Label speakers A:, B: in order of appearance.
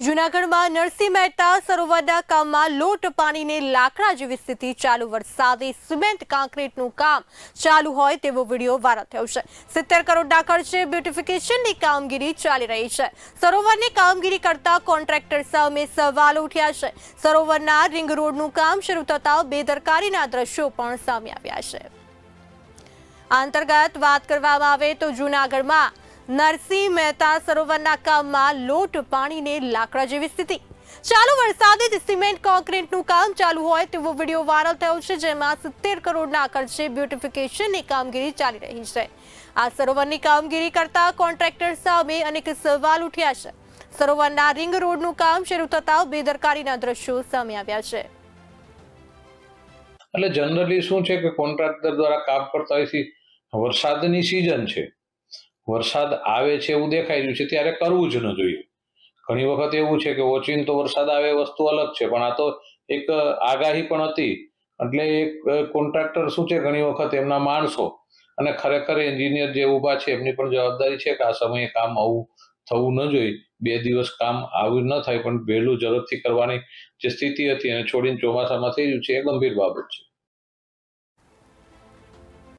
A: જૂનાગઢમાં નરસિંહ મહેતા સરોવરના કામમાં લોટ પાણીને લાકડા જેવી સ્થિતિ ચાલુ. વરસાદે સિમેન્ટ કોન્ક્રીટનું કામ ચાલુ હોય તેવો વીડિયો વાયરલ થયો છે. સિત્તેર કરોડના ખર્ચે બ્યુટિફિકેશનની કામગીરી ચાલી રહી છે. સરોવરની કામગીરી કરતા કોન્ટ્રાક્ટર સામે સવાલો ઉઠ્યા છે. સરોવરના રિંગ રોડનું કામ શરૂ થતાં બેદરકારીના દ્રશ્યો પણ સામે આવ્યા છે. અંતર્ગત વાત કરવામાં આવે તો જૂનાગઢમાં નરસિંહ મહેતા સરોવરના કામમાં લોટ પાણીને લાકડા જેવી સ્થિતિ. ચાલુ વરસાદે જ સિમેન્ટ, કોન્ક્રીટનું કામ ચાલુ હોય તેવો વીડિયો વાયરલ થયો છે, જેમાં સિત્તેર કરોડના ખર્ચે બ્યુટિફિકેશનની કામગીરી ચાલી રહી છે. આ સરોવરની કામગીરી કરતા કોન્ટ્રાક્ટર સામે અનેક સવાલ ઉઠ્યા છે. સરોવરના રિંગ રોડનું કામ શરૂ થતાં બેદરકારીના દ્રશ્યો સામે આવ્યા છે.
B: એટલે જનરલી શું છે કે કોન્ટ્રાક્ટર દ્વારા કામ કરતા હોય વરસાદની સિઝન છે. વરસાદ આવે છે એવું દેખાઈ રહ્યું છે, ત્યારે કરવું જ ન જોઈએ. ઘણી વખત એવું છે કે ઓચિંતો વરસાદ આવે વસ્તુ અલગ છે, પણ આ તો એક આગાહી પણ હતી. એટલે એક કોન્ટ્રાક્ટર શું છે ઘણી વખત એમના માણસો અને ખરેખર એન્જિનિયર જે ઊભા છે એમની પણ જવાબદારી છે કે આ સમયે કામ આવું થવું ન જોઈએ. બે દિવસ કામ આવું ન થાય, પણ વહેલું ઝડપથી કરવાની જે સ્થિતિ હતી એને છોડીને ચોમાસામાં થઈ રહ્યું છે એ ગંભીર બાબત છે.